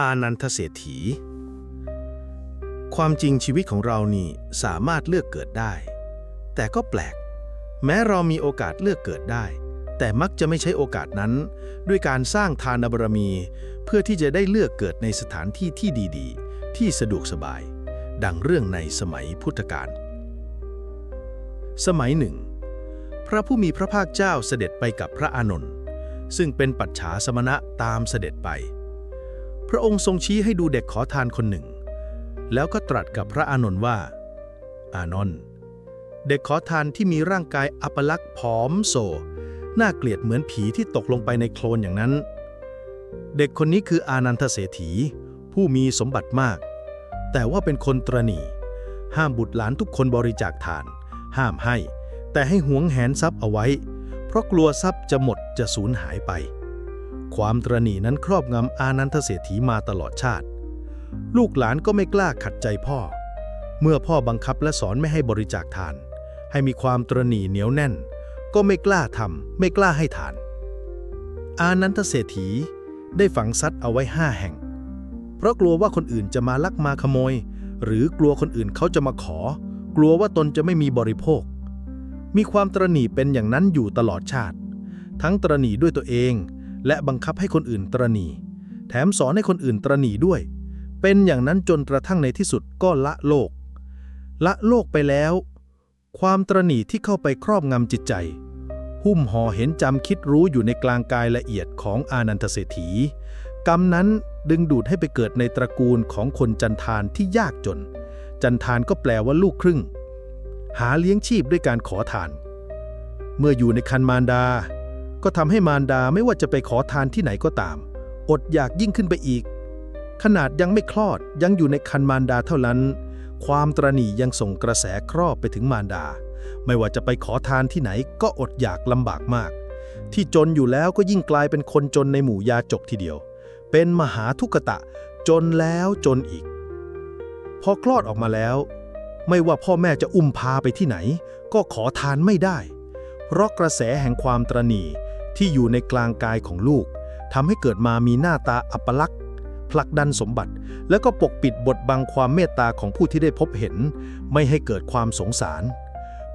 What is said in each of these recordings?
อานันทเศรษฐี ความจริงชีวิตของเรานี่สามารถเลือกเกิดได้ แต่ก็แปลก แม้เรามีโอกาสเลือกเกิดได้ แต่มักจะไม่ใช้โอกาสนั้น ด้วยการสร้างทานบารมี เพื่อที่จะได้เลือกเกิดในสถานที่ที่ดีๆ ที่สะดวกสบาย ดังเรื่องในสมัยพุทธกาลสมัยหนึ่ง พระผู้มีพระภาคเจ้าเสด็จไปกับพระอานนท์ซึ่งเป็นปัจฉาสมณะตามเสด็จไป พระองค์ทรงชี้ให้ดูเด็กขอทานคนหนึ่ง แล้วก็ตรัสกับพระอานนท์ว่า อานนท์เด็กขอทานที่มีร่างกายอัปลักษณ์ผอมโซน่าเกลียดเหมือนผีที่ตกลงไปในโคลนอย่างนั้น เด็กคนนี้คืออานันทเศรษฐี ผู้มีสมบัติมาก แต่ว่าเป็นคนตรณีห้ามบุตรหลานทุกคนบริจาคทาน ห้ามให้ แต่ให้หวงแหนทรัพย์เอาไว้ เพราะกลัวทรัพย์จะหมดจะสูญหายไป ความตรณีนั้นครอบงำอานันทเศรษฐีมาตลอดชาติ ลูกหลานก็ไม่กล้าขัดใจพ่อ เมื่อพ่อบังคับและสอนไม่ให้บริจาคทาน ให้มีความตรณีเหนียวแน่น ก็ไม่กล้าทำไม่กล้าให้ทาน อานันทเศรษฐีได้ฝังซัดเอาไว้ห้าแห่ง เพราะกลัวว่าคนอื่นจะมาลักมาขโมย หรือกลัวคนอื่นเขาจะมาขอ กลัวว่าตนจะไม่มีบริโภค มีความตรณีเป็นอย่างนั้นอยู่ตลอดชาติ ทั้งตรณีด้วยตัวเอง และบังคับให้คนอื่นตรณี แถมสอนให้คนอื่นตรณีด้วย เป็นอย่างนั้นจนกระทั่งในที่สุดก็ละโลก ละโลกไปแล้ว ความตรณีที่เข้าไปครอบงำจิตใจ หุ้มห่อเห็นจำคิดรู้อยู่ในกลางกายละเอียดของอานันทเศรษฐี กรรมนั้นดึงดูดให้ไปเกิดในตระกูลของคนจันทานที่ยากจน จันทานก็แปลว่าลูกครึ่ง หาเลี้ยงชีพด้วยการขอทาน เมื่ออยู่ในคันมารดา ก็ทำให้มารดาไม่ว่าจะไปขอทานที่ไหนก็ตาม อดอยากยิ่งขึ้นไปอีก ขนาดยังไม่คลอดยังอยู่ในคันมารดาเท่านั้น ความตรณียังส่งกระแสครอบไปถึงมารดา ไม่ว่าจะไปขอทานที่ไหนก็อดอยากลำบากมาก ที่จนอยู่แล้วก็ยิ่งกลายเป็นคนจนในหมู่ยาจกทีเดียว เป็นมหาทุกตะ จนแล้วจนอีก พอคลอดออกมาแล้ว ไม่ว่าพ่อแม่จะอุ้มพาไปที่ไหน ก็ขอทานไม่ได้ เพราะกระแสแห่งความตรณี ที่อยู่ในกลางกายของลูกทำให้เกิดมามีหน้าตาอัปลักษณ์ผลักดันสมบัติ แล้วก็ปกปิดบทบังความเมตตาของผู้ที่ได้พบเห็น ไม่ให้เกิดความสงสาร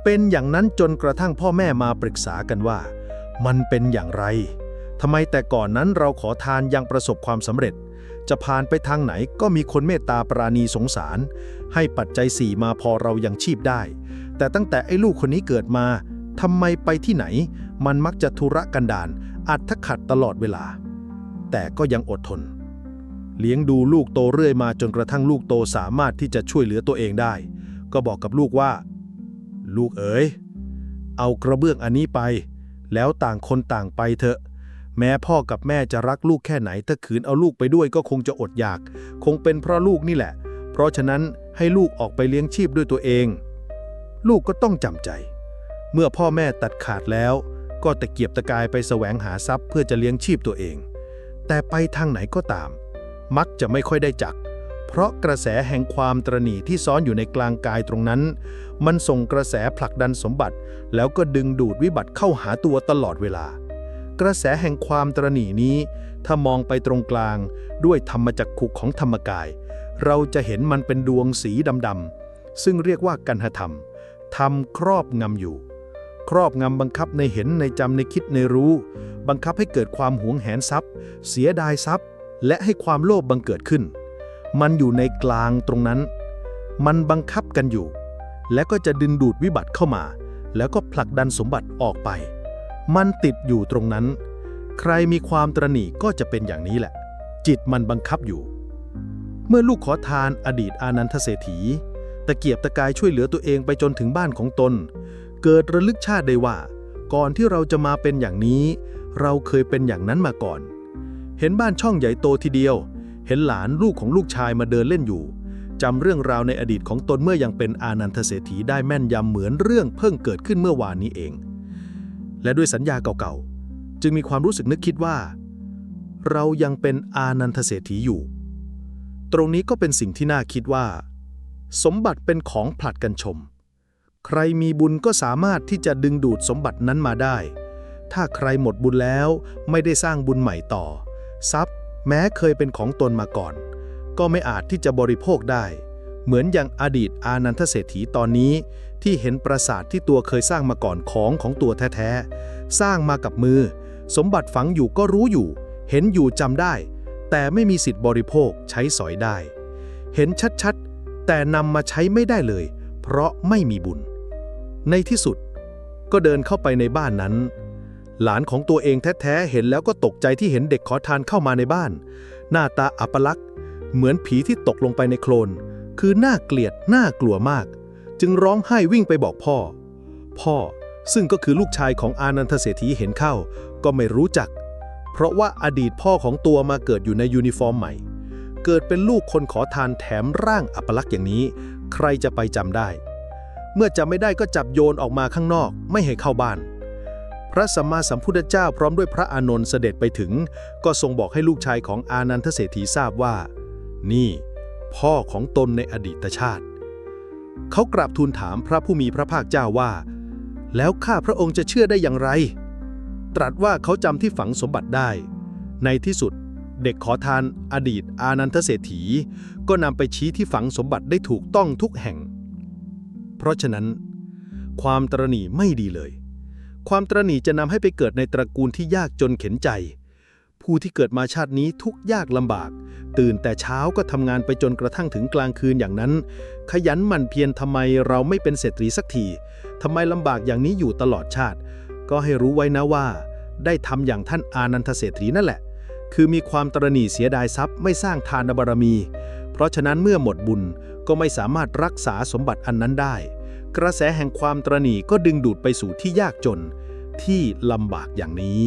เป็นอย่างนั้นจนกระทั่งพ่อแม่มาปรึกษากันว่า มันเป็นอย่างไรทำไมแต่ก่อนนั้นเราขอทานยังประสบความสำเร็จ จะผ่านไปทางไหนก็มีคนเมตตาปราณีสงสาร ให้ปัจจัยสี่มาพอเรายังชีพได้ แต่ตั้งแต่ไอ้ลูกคนนี้เกิดมาทำไมไปที่ไหน มันมักจะทุรกันดารอัดทขัดตลอดเวลา แต่ก็ยังอดทน เลี้ยงดูลูกโตเรื่อยมาจนกระทั่งลูกโตสามารถที่จะช่วยเหลือตัวเองได้ ก็บอกกับลูกว่า ลูกเอ๋ยเอากระเบื้องอันนี้ไป แล้วต่างคนต่างไปเถอะ แม้พ่อกับแม่จะรักลูกแค่ไหนถ้าขืนเอาลูกไปด้วยก็คงจะอดอยาก คงเป็นเพราะลูกนี่แหละ เพราะฉะนั้นให้ลูกออกไปเลี้ยงชีพด้วยตัวเอง ลูกก็ต้องจำใจ เมื่อพ่อแม่ตัดขาดแล้ว ก็ตะเกียบตะกายไปแสวงหาทรัพย์เพื่อจะเลี้ยงชีพตัวเอง แต่ไปทางไหนก็ตาม มักจะไม่ค่อยได้จัก เพราะกระแสแห่งความตรณีที่ซ้อนอยู่ในกลางกายตรงนั้น มันส่งกระแสผลักดันสมบัติ แล้วก็ดึงดูดวิบัติเข้าหาตัวตลอดเวลา กระแสแห่งความตรณีนี้ ถ้ามองไปตรงกลาง ด้วยธรรมจักขุของธรรมกาย เราจะเห็นมันเป็นดวงสีดำๆซึ่งเรียกว่ากันหธรรมทำครอบงำอยู่ ครอบงำบังคับในเห็นในจำในคิดในรู้ บังคับให้เกิดความหวงแหนทรัพย์ เสียดายทรัพย์ และให้ความโลภบังเกิดขึ้น มันอยู่ในกลางตรงนั้น มันบังคับกันอยู่ และก็จะดึงดูดวิบัติเข้ามา แล้วก็ผลักดันสมบัติออกไป มันติดอยู่ตรงนั้น ใครมีความตรณีก็จะเป็นอย่างนี้แหละ จิตมันบังคับอยู่ เมื่อลูกขอทานอดีตอานันทเศรษฐีตะเกียบตะกายช่วยเหลือตัวเองไปจนถึงบ้านของตน เกิดระลึกชาติได้ว่า ก่อนที่เราจะมาเป็นอย่างนี้ เราเคยเป็นอย่างนั้นมาก่อน เห็นบ้านช่องใหญ่โตทีเดียว เห็นหลานลูกของลูกชายมาเดินเล่นอยู่จำเรื่องราวในอดีตของตนเมื่อยังเป็นอานันทเศรษฐีได้แม่นยำเหมือนเรื่องเพิ่งเกิดขึ้นเมื่อวานนี้เอง และด้วยสัญญาเก่าๆ จึงมีความรู้สึกนึกคิดว่า เรายังเป็นอานันทเศรษฐีอยู่ ตรงนี้ก็เป็นสิ่งที่น่าคิดว่า สมบัติเป็นของผลัดกันชม ใครมีบุญก็สามารถที่จะดึงดูดสมบัตินั้นมาได้ ถ้าใครหมดบุญแล้วไม่ได้สร้างบุญใหม่ต่อ ทรัพย์ แม้เคยเป็นของตนมาก่อน ก็ไม่อาจที่จะบริโภคได้ เหมือนอย่างอดีตอานันทเศรษฐีตอนนี้ ที่เห็นปราสาทที่ตัวเคยสร้างมาก่อนของของตัวแท้ๆ สร้างมากับมือ สมบัติฝังอยู่ก็รู้อยู่ เห็นอยู่จำได้ แต่ไม่มีสิทธิ์บริโภคใช้สอยได้ เห็นชัดๆ แต่นำมาใช้ไม่ได้เลย เพราะไม่มีบุญ ในที่สุด ก็เดินเข้าไปในบ้านนั้น หลานของตัวเองแท้ๆ เห็นแล้วก็ตกใจที่เห็นเด็กขอทานเข้ามาในบ้าน หน้าตาอัปลักษณ์ เหมือนผีที่ตกลงไปในโคลน คือน่าเกลียดน่ากลัวมาก จึงร้องไห้วิ่งไปบอกพ่อ พ่อซึ่งก็คือลูกชายของอานันทเศรษฐีเห็นเข้า ก็ไม่รู้จัก เพราะว่าอดีตพ่อของตัวมาเกิดอยู่ในยูนิฟอร์มใหม่ เกิดเป็นลูกคนขอทานแถมร่างอัปลักษณ์อย่างนี้ ใครจะไปจำได้ เมื่อจำไม่ได้ก็จับโยนออกมาข้างนอก ไม่ให้เข้าบ้าน พระสัมมาสัมพุทธเจ้าพร้อมด้วยพระอานนท์เสด็จไปถึง ก็ทรงบอกให้ลูกชายของอานันทเศรษฐีทราบว่า นี่ พ่อของตนในอดีตชาติ เขากราบทูลถามพระผู้มีพระภาคเจ้าว่า แล้วข้าพระองค์จะเชื่อได้อย่างไร ตรัสว่าเขาจำที่ฝังสมบัติได้ ในที่สุดเด็กขอทานอดีตอานันทเศรษฐี ก็นำไปชี้ที่ฝังสมบัติได้ถูกต้องทุกแห่ง เพราะฉะนั้น ความตรณีไม่ดีเลย ความตรณีจะนำให้ไปเกิดในตระกูลที่ยากจนเข็นใจ ผู้ที่เกิดมาชาตินี้ทุกยากลำบาก ตื่นแต่เช้าก็ทำงานไปจนกระทั่งถึงกลางคืนอย่างนั้น ขยันหมั่นเพียรทำไมเราไม่เป็นเศรษฐีสักทีทำไมลำบากอย่างนี้อยู่ตลอดชาติ ก็ให้รู้ไว้นะว่า ได้ทำอย่างท่านอานันทเศรษฐีนั่นแหละ คือมีความตรณีเสียดายทรัพย์ไม่สร้างทานบารมี ราะฉะนั้นเมื่อหมดบุญก็ไม่สามารถรักษาสมบัติอันนั้นได้ กระแสแห่งความตรณีก็ดึงดูดไปสู่ที่ยากจน ที่ลำบากอย่างนี้